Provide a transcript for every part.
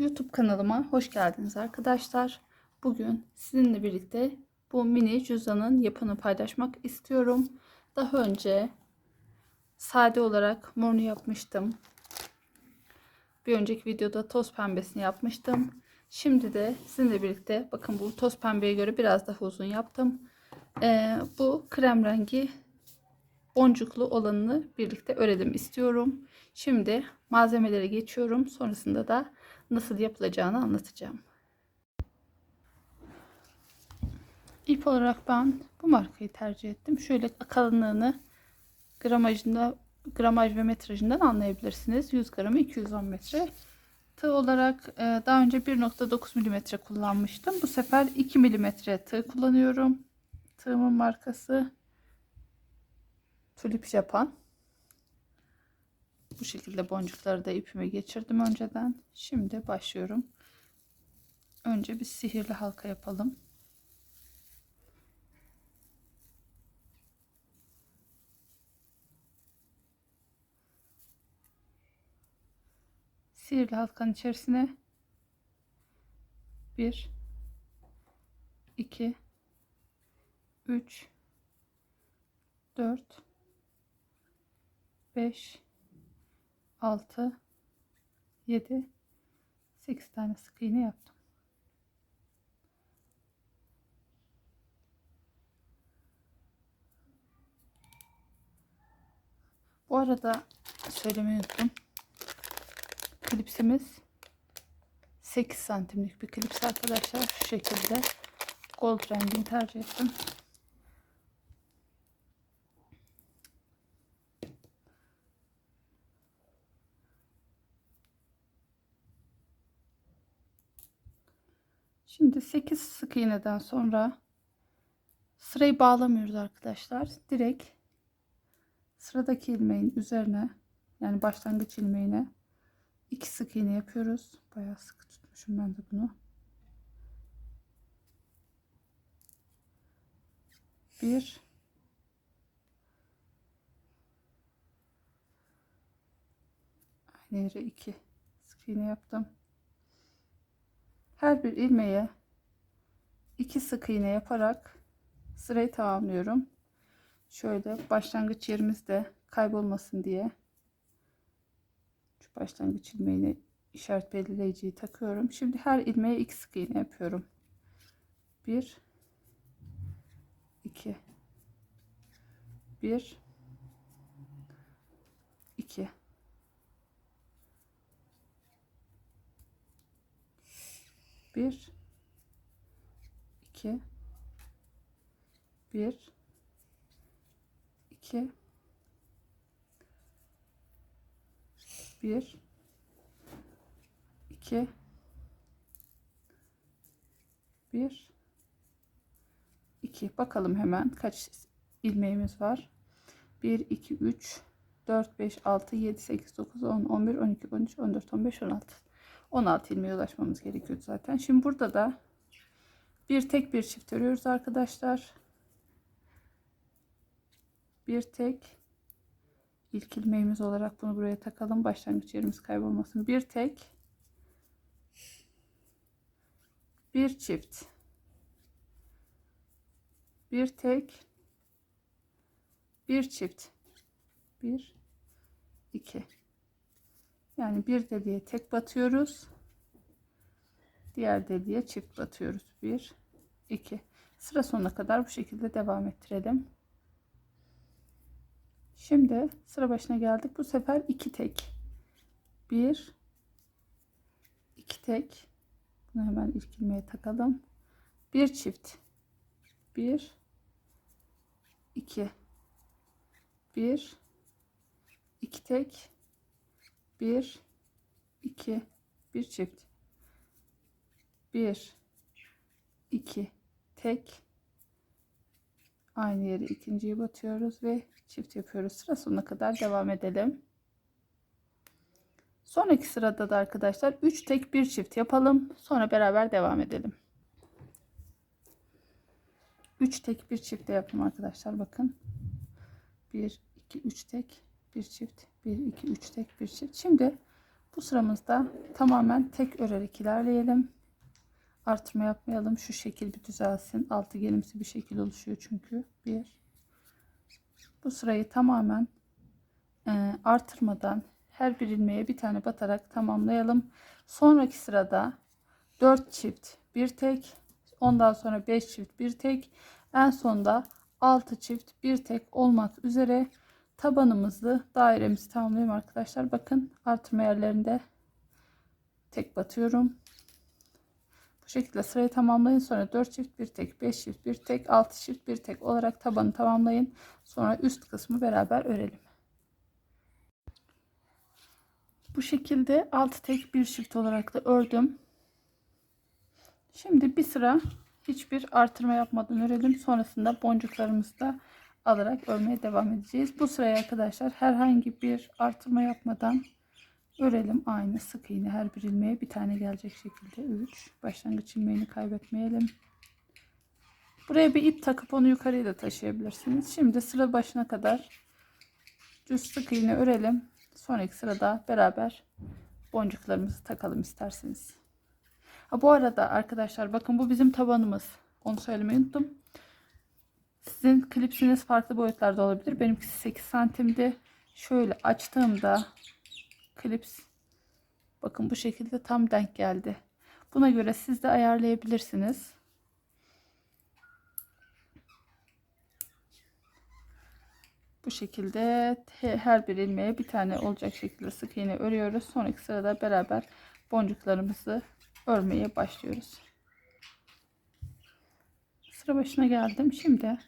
YouTube kanalıma hoş geldiniz arkadaşlar. Bugün sizinle birlikte bu mini cüzdanın yapını paylaşmak istiyorum. Daha önce sade olarak morunu yapmıştım. Bir önceki videoda toz pembesini yapmıştım. Şimdi de sizinle birlikte bakın bu toz pembeye göre biraz daha uzun yaptım. Ee, bu krem rengi boncuklu olanını birlikte örelim istiyorum. Şimdi malzemelere geçiyorum. Sonrasında da nasıl yapılacağını anlatacağım. İp olarak ben bu markayı tercih ettim. Şöyle kalınlığını gramajında gramaj ve metrajından anlayabilirsiniz. 100 gramı 210 metre. Tığ olarak e, daha önce 1.9 milimetre kullanmıştım. Bu sefer 2 milimetre tığ kullanıyorum. Tığımın markası Tulip Japan. Bu şekilde boncukları da ipime geçirdim önceden. Şimdi başlıyorum. Önce bir sihirli halka yapalım. Sihirli halkanın içerisine 1 2 3 4 5 6 7 8 tane sık iğne yaptım. Bu arada söylemeyi unuttum. Klipsimiz 8 santimlik bir klips arkadaşlar. Şu şekilde gold rengini tercih ettim. Şimdi 8 sık iğneden sonra sırayı bağlamıyoruz arkadaşlar. Direkt sıradaki ilmeğin üzerine yani başlangıç ilmeğine 2 sık iğne yapıyoruz. Bayağı sıkı tutmuşum ben de bunu. Bir aynı yere iki sık iğne yaptım her bir ilmeğe iki sık iğne yaparak sırayı tamamlıyorum. Şöyle başlangıç yerimizde kaybolmasın diye şu başlangıç ilmeğine işaret belirleyiciyi takıyorum. Şimdi her ilmeğe iki sık iğne yapıyorum. 1 2 1 2 bir. İki. Bir. İki. Bir. İki. Bir. İki. Bakalım hemen kaç ilmeğimiz var. 1 2 3 4 5 6 7 8 9 10 11 12 13 14 15 16 16 ilmeğe ulaşmamız gerekiyor zaten. Şimdi burada da bir tek bir çift örüyoruz arkadaşlar. Bir tek ilk ilmeğimiz olarak bunu buraya takalım. Başlangıç yerimiz kaybolmasın. Bir tek bir çift bir tek bir çift bir iki yani bir deliğe tek batıyoruz. Diğer deliğe çift batıyoruz. 1 2 sıra sonuna kadar bu şekilde devam ettirelim. Şimdi sıra başına geldik. Bu sefer iki tek. 1 2 tek. Bunu hemen ilk ilmeğe takalım. Bir çift. 1 2 1 2 tek 1 2 1 çift. 1 2 tek. Aynı yere ikinciyi batıyoruz ve çift yapıyoruz. Sıra sonuna kadar devam edelim. Sonraki sırada da arkadaşlar 3 tek 1 çift yapalım. Sonra beraber devam edelim. 3 tek 1 çift de yapalım arkadaşlar. Bakın. 1 2 3 tek bir çift 1 2 3 tek bir çift şimdi Bu sıramızda tamamen tek örerek ilerleyelim. Artırma yapmayalım. Şu şekil bir düzelsin. Altı gelimsi bir şekil oluşuyor çünkü. Bir. Bu sırayı tamamen e, artırmadan her bir ilmeğe bir tane batarak tamamlayalım. Sonraki sırada 4 çift bir tek ondan sonra 5 çift bir tek en sonda 6 çift bir tek olmak üzere tabanımızı dairemizi tamamlayayım arkadaşlar. Bakın artırma yerlerinde tek batıyorum. Bu şekilde sırayı tamamlayın. Sonra 4 çift bir tek, 5 çift bir tek, 6 çift bir tek olarak tabanı tamamlayın. Sonra üst kısmı beraber örelim. Bu şekilde 6 tek bir çift olarak da ördüm. Şimdi bir sıra hiçbir artırma yapmadan örelim. Sonrasında boncuklarımızı da alarak örmeye devam edeceğiz. Bu sıraya arkadaşlar herhangi bir artırma yapmadan örelim. Aynı sık iğne her bir ilmeğe bir tane gelecek şekilde 3. Başlangıç ilmeğini kaybetmeyelim. Buraya bir ip takıp onu yukarıya da taşıyabilirsiniz. Şimdi sıra başına kadar düz sık iğne örelim. Sonraki sırada beraber boncuklarımızı takalım isterseniz. Ha, bu arada arkadaşlar bakın bu bizim tabanımız. Onu söylemeyi unuttum. Sizin klipsiniz farklı boyutlarda olabilir. Benimkisi 8 santimdi. Şöyle açtığımda klips bakın bu şekilde tam denk geldi. Buna göre siz de ayarlayabilirsiniz. Bu şekilde her bir ilmeğe bir tane olacak şekilde sık iğne örüyoruz. Sonraki sırada beraber boncuklarımızı örmeye başlıyoruz. Sıra başına geldim. Şimdi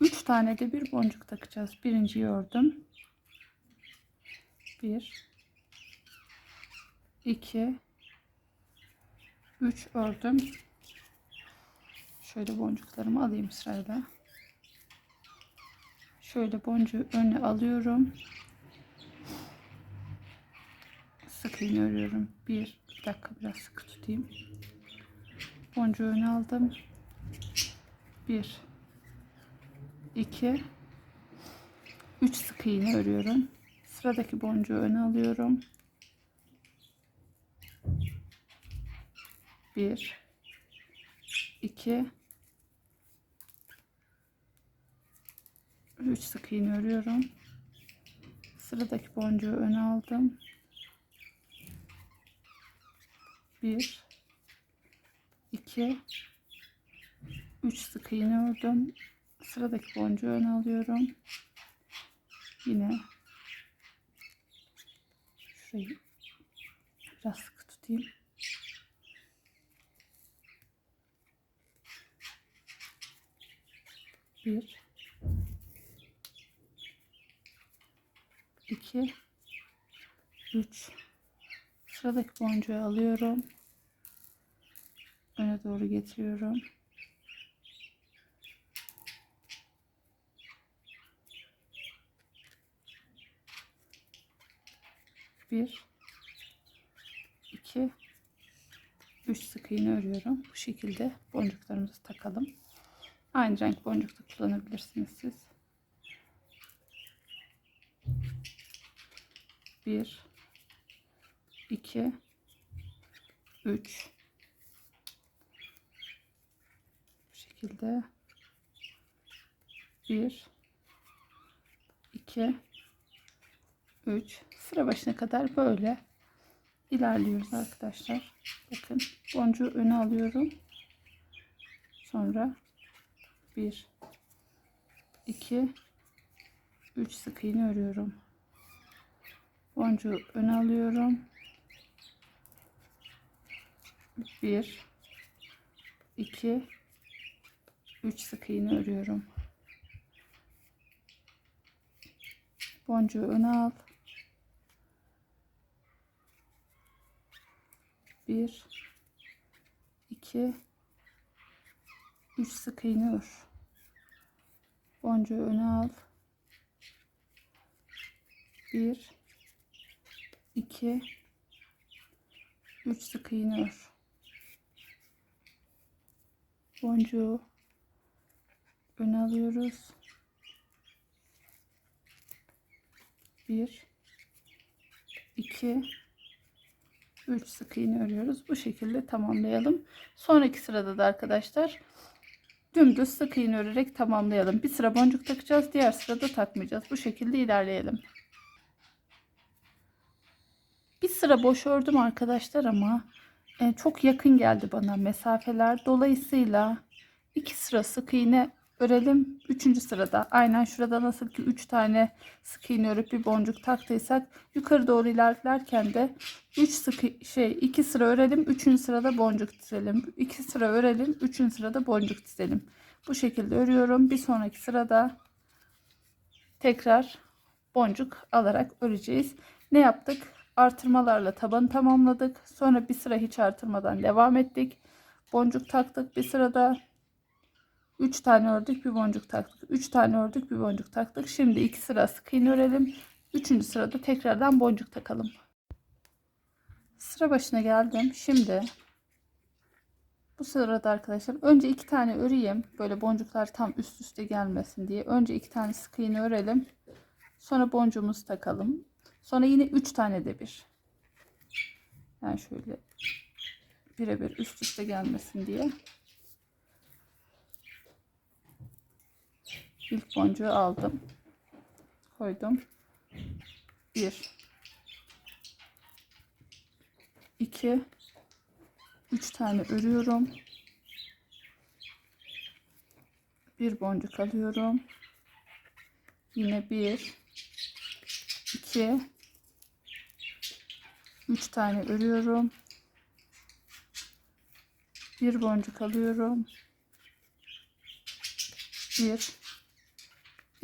3 tane de bir boncuk takacağız. Birinciyi ördüm. 1 2 3 ördüm. Şöyle boncuklarımı alayım sırayla. Şöyle boncuğu öne alıyorum. Sık iğne örüyorum. Bir, bir dakika biraz sıkı tutayım. Boncuğu öne aldım. Bir, iki, üç sık iğne örüyorum. Sıradaki boncuğu öne alıyorum. Bir, iki, 3 sık iğne örüyorum. Sıradaki boncuğu öne aldım. 1 2 3 sık iğne ördüm. Sıradaki boncuğu öne alıyorum. Yine şurayı biraz sıkı tutayım. Bir 2 3 sıradaki boncuğu alıyorum öne doğru getiriyorum. Bir iki üç sık iğne örüyorum. Bu şekilde boncuklarımızı takalım. Aynı renk boncuk da kullanabilirsiniz siz. 1 2 3 bu şekilde 1 2 3 sıra başına kadar böyle ilerliyoruz arkadaşlar. Bakın boncuğu öne alıyorum. Sonra 1 2 3 sık iğne örüyorum boncuğu öne alıyorum. 1 2 3 sık iğne örüyorum. Boncuğu öne al. 1 2 3 sık iğne ör. Boncuğu öne al. 1 2 3 sık iğne ör. Boncuğu öne alıyoruz. 1 2 3 sık iğne örüyoruz. Bu şekilde tamamlayalım. Sonraki sırada da arkadaşlar dümdüz sık iğne örerek tamamlayalım. Bir sıra boncuk takacağız. Diğer sırada takmayacağız. Bu şekilde ilerleyelim. Bir sıra boş ördüm arkadaşlar ama e, çok yakın geldi bana mesafeler. Dolayısıyla iki sıra sık iğne örelim. Üçüncü sırada aynen şurada nasıl ki üç tane sık iğne örüp bir boncuk taktıysak yukarı doğru ilerlerken de 3 sık şey iki sıra örelim. Üçüncü sırada boncuk dizelim. İki sıra örelim. Üçüncü sırada boncuk dizelim. Bu şekilde örüyorum. Bir sonraki sırada tekrar boncuk alarak öreceğiz. Ne yaptık? Artırmalarla tabanı tamamladık. Sonra bir sıra hiç artırmadan devam ettik. Boncuk taktık bir sırada. 3 tane ördük bir boncuk taktık. 3 tane ördük bir boncuk taktık. Şimdi 2 sıra sık iğne örelim. 3. sırada tekrardan boncuk takalım. Sıra başına geldim. Şimdi bu sırada arkadaşlar önce 2 tane öreyim. Böyle boncuklar tam üst üste gelmesin diye. Önce 2 tane sık iğne örelim. Sonra boncuğumuzu takalım. Sonra yine 3 tane de bir. Yani şöyle birebir üst üste gelmesin diye. İlk boncuğu aldım. Koydum. 1 2 3 tane örüyorum. Bir boncuk alıyorum. Yine 1 2 3 tane örüyorum. Bir boncuk alıyorum. 1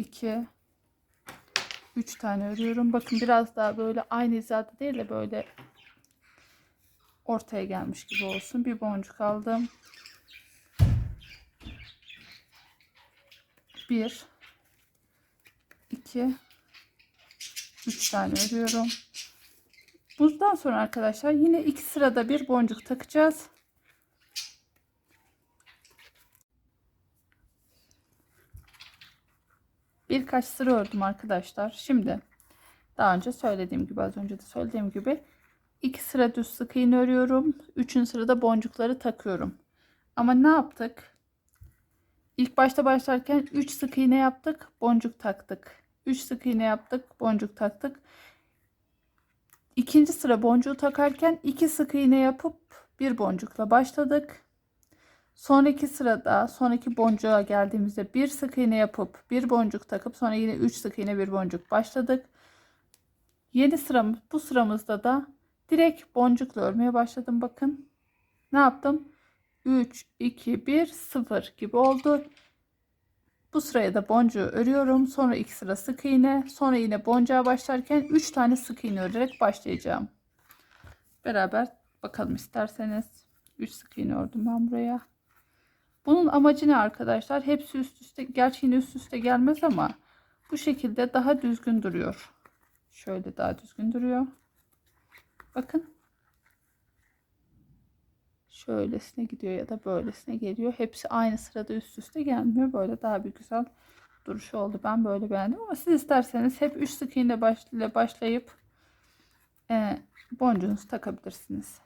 2 3 tane örüyorum. Bakın biraz daha böyle aynı hizada değil de böyle ortaya gelmiş gibi olsun. Bir boncuk aldım. 1 2 3 tane örüyorum. Bundan sonra arkadaşlar yine iki sırada bir boncuk takacağız. Birkaç sıra ördüm arkadaşlar. Şimdi daha önce söylediğim gibi az önce de söylediğim gibi iki sıra düz sık iğne örüyorum. Üçüncü sırada boncukları takıyorum. Ama ne yaptık? İlk başta başlarken 3 sık iğne yaptık, boncuk taktık. 3 sık iğne yaptık, boncuk taktık. İkinci sıra boncuğu takarken 2 sık iğne yapıp bir boncukla başladık. Sonraki sırada sonraki boncuğa geldiğimizde bir sık iğne yapıp bir boncuk takıp sonra yine 3 sık iğne bir boncuk başladık. Yeni sıramız bu sıramızda da direkt boncukla örmeye başladım bakın. Ne yaptım? 3 2 1 0 gibi oldu. Bu sıraya da boncuğu örüyorum. Sonra iki sıra sık iğne. Sonra yine boncuğa başlarken 3 tane sık iğne örerek başlayacağım. Beraber bakalım isterseniz. 3 sık iğne ördüm ben buraya. Bunun amacı ne arkadaşlar? Hepsi üst üste, gerçi yine üst üste gelmez ama bu şekilde daha düzgün duruyor. Şöyle daha düzgün duruyor. Bakın. Şöylesine gidiyor ya da böylesine geliyor. Hepsi aynı sırada üst üste gelmiyor. Böyle daha bir güzel duruşu oldu. Ben böyle beğendim ama siz isterseniz hep 3 sık iğne başlayıp e, boncuğunuzu takabilirsiniz.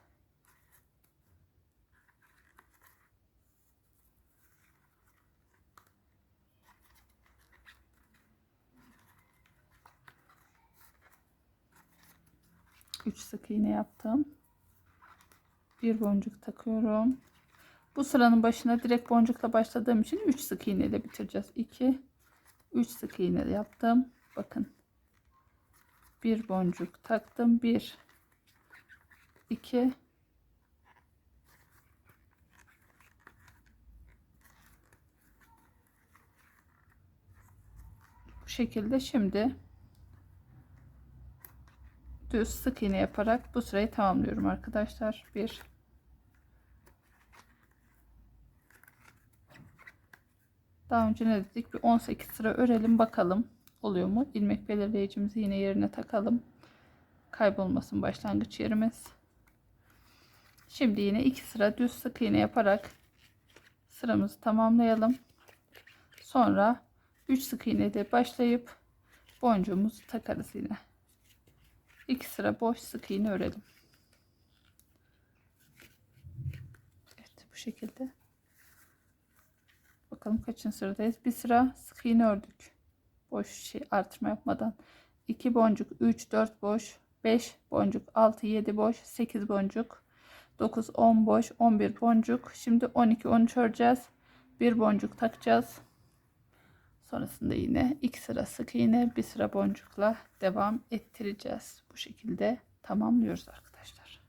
Üç sık iğne yaptım. Bir boncuk takıyorum. Bu sıranın başına direkt boncukla başladığım için 3 sık iğne ile bitireceğiz. 2 3 sık iğne yaptım. Bakın. Bir boncuk taktım. 1 2 Bu şekilde şimdi düz sık iğne yaparak bu sırayı tamamlıyorum arkadaşlar. 1 Daha önce ne dedik? Bir 18 sıra örelim bakalım. Oluyor mu? İlmek belirleyicimizi yine yerine takalım. Kaybolmasın başlangıç yerimiz. Şimdi yine 2 sıra düz sık iğne yaparak sıramızı tamamlayalım. Sonra 3 sık iğne de başlayıp boncuğumuzu takarız yine. 2 sıra boş sık iğne örelim. Evet bu şekilde. Bakalım kaçıncı sıradayız. Bir sıra sık iğne ördük. Boş şey artırma yapmadan. 2 boncuk, 3, 4 boş, 5 boncuk, 6, 7 boş, 8 boncuk, 9, 10 boş, 11 boncuk. Şimdi 12, 13 öreceğiz. Bir boncuk takacağız. Sonrasında yine iki sıra sık iğne, bir sıra boncukla devam ettireceğiz. Bu şekilde tamamlıyoruz arkadaşlar.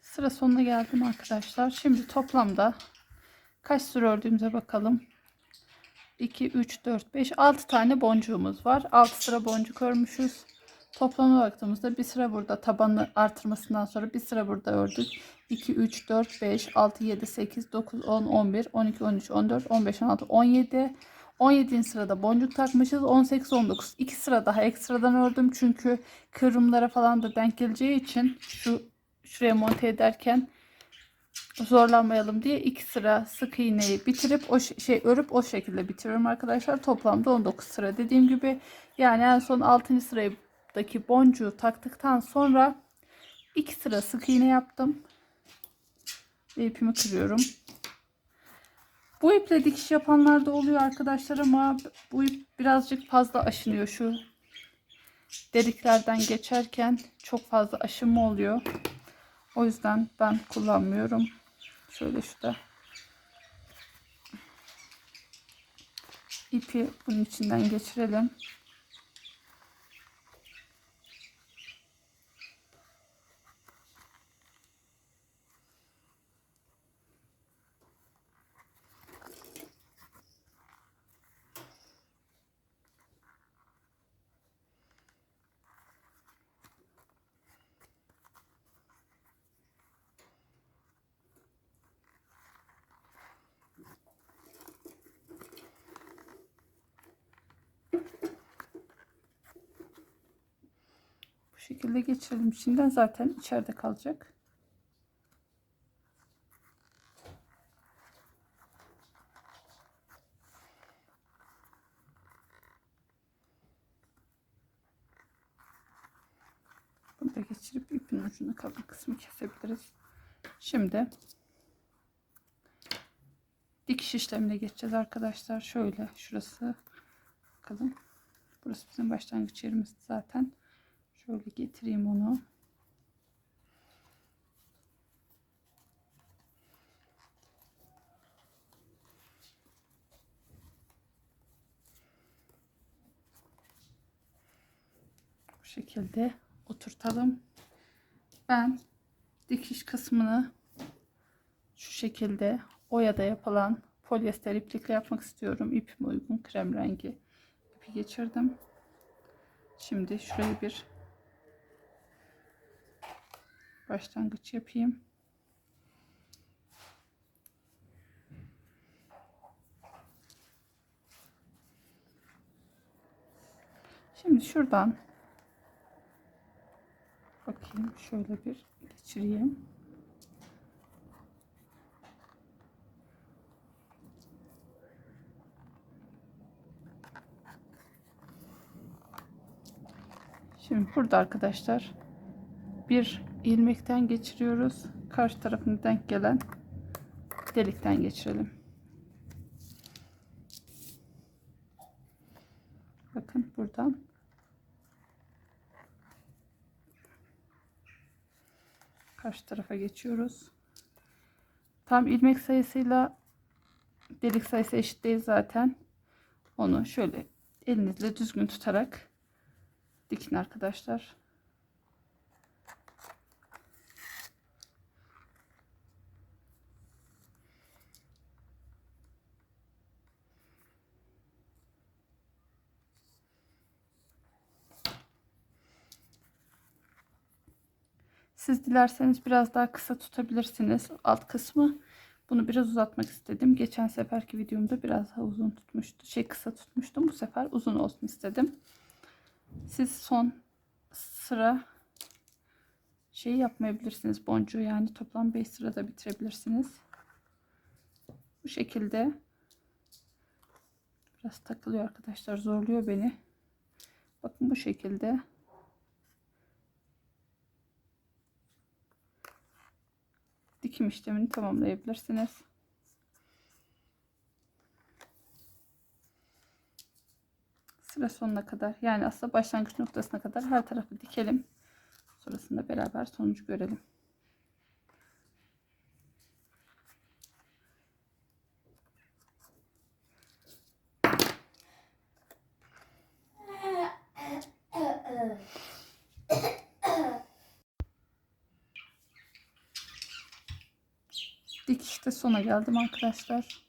Sıra sonuna geldim arkadaşlar. Şimdi toplamda kaç sıra ördüğümüze bakalım. 2, 3, 4, 5, 6 tane boncuğumuz var. 6 sıra boncuk örmüşüz. Toplamına baktığımızda bir sıra burada tabanı artırmasından sonra bir sıra burada ördük. 2, 3, 4, 5, 6, 7, 8, 9, 10, 11, 12, 13, 14, 15, 16, 17. 17. sırada boncuk takmışız. 18, 19. 2 sıra daha ekstradan ördüm. Çünkü kıvrımlara falan da denk geleceği için şu şuraya monte ederken zorlanmayalım diye iki sıra sık iğneyi bitirip o şey örüp o şekilde bitiriyorum arkadaşlar. Toplamda 19 sıra dediğim gibi. Yani en son 6. sıradaki boncuğu taktıktan sonra iki sıra sık iğne yaptım. Ve ipimi kırıyorum. Bu iple dikiş yapanlar da oluyor arkadaşlar ama bu ip birazcık fazla aşınıyor şu deliklerden geçerken çok fazla aşınma oluyor. O yüzden ben kullanmıyorum. Şöyle şurada ipi bunun içinden geçirelim. Şekilde geçirelim içinden zaten içeride kalacak. Bunu da geçirip ipin ucunu kalan kısmı kesebiliriz. Şimdi dikiş işlemine geçeceğiz arkadaşlar. Şöyle şurası bakalım. Burası bizim başlangıç yerimiz zaten. Şöyle getireyim onu. Bu şekilde oturtalım. Ben dikiş kısmını şu şekilde oyada yapılan polyester iplikle yapmak istiyorum. İpime uygun krem rengi ipi geçirdim. Şimdi şurayı bir başlangıç yapayım. Şimdi şuradan bakayım şöyle bir geçireyim. Şimdi burada arkadaşlar bir ilmekten geçiriyoruz. Karşı tarafına denk gelen delikten geçirelim. Bakın buradan karşı tarafa geçiyoruz. Tam ilmek sayısıyla delik sayısı eşit değil zaten. Onu şöyle elinizle düzgün tutarak dikin arkadaşlar. Siz dilerseniz biraz daha kısa tutabilirsiniz alt kısmı. Bunu biraz uzatmak istedim. Geçen seferki videomda biraz daha uzun tutmuştu. Şey kısa tutmuştum. Bu sefer uzun olsun istedim. Siz son sıra şey yapmayabilirsiniz. Boncuğu yani toplam 5 sırada bitirebilirsiniz. Bu şekilde biraz takılıyor arkadaşlar. Zorluyor beni. Bakın bu şekilde. Dikim işlemini tamamlayabilirsiniz. Sıra sonuna kadar yani aslında başlangıç noktasına kadar her tarafı dikelim. Sonrasında beraber sonucu görelim. Dikişte sona geldim arkadaşlar.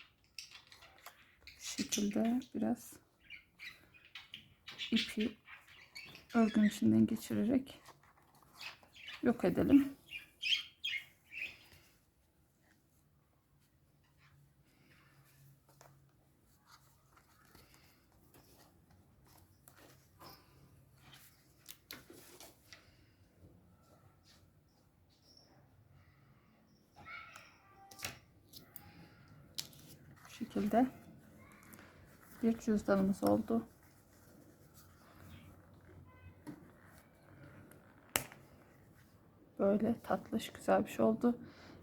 Bu şekilde biraz ipi örgün içinden geçirerek yok edelim. Şekilde bir cüzdanımız oldu. Böyle tatlış güzel bir şey oldu.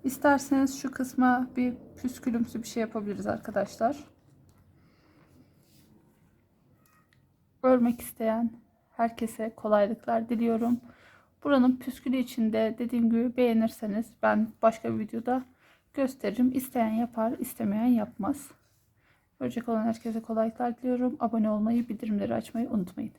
İsterseniz şu kısma bir püskülümsü bir şey yapabiliriz arkadaşlar. Örmek isteyen herkese kolaylıklar diliyorum. Buranın püskülü içinde dediğim gibi beğenirseniz ben başka bir videoda gösteririm. İsteyen yapar, istemeyen yapmaz. Görecek olan herkese kolaylıklar diliyorum. Abone olmayı, bildirimleri açmayı unutmayın.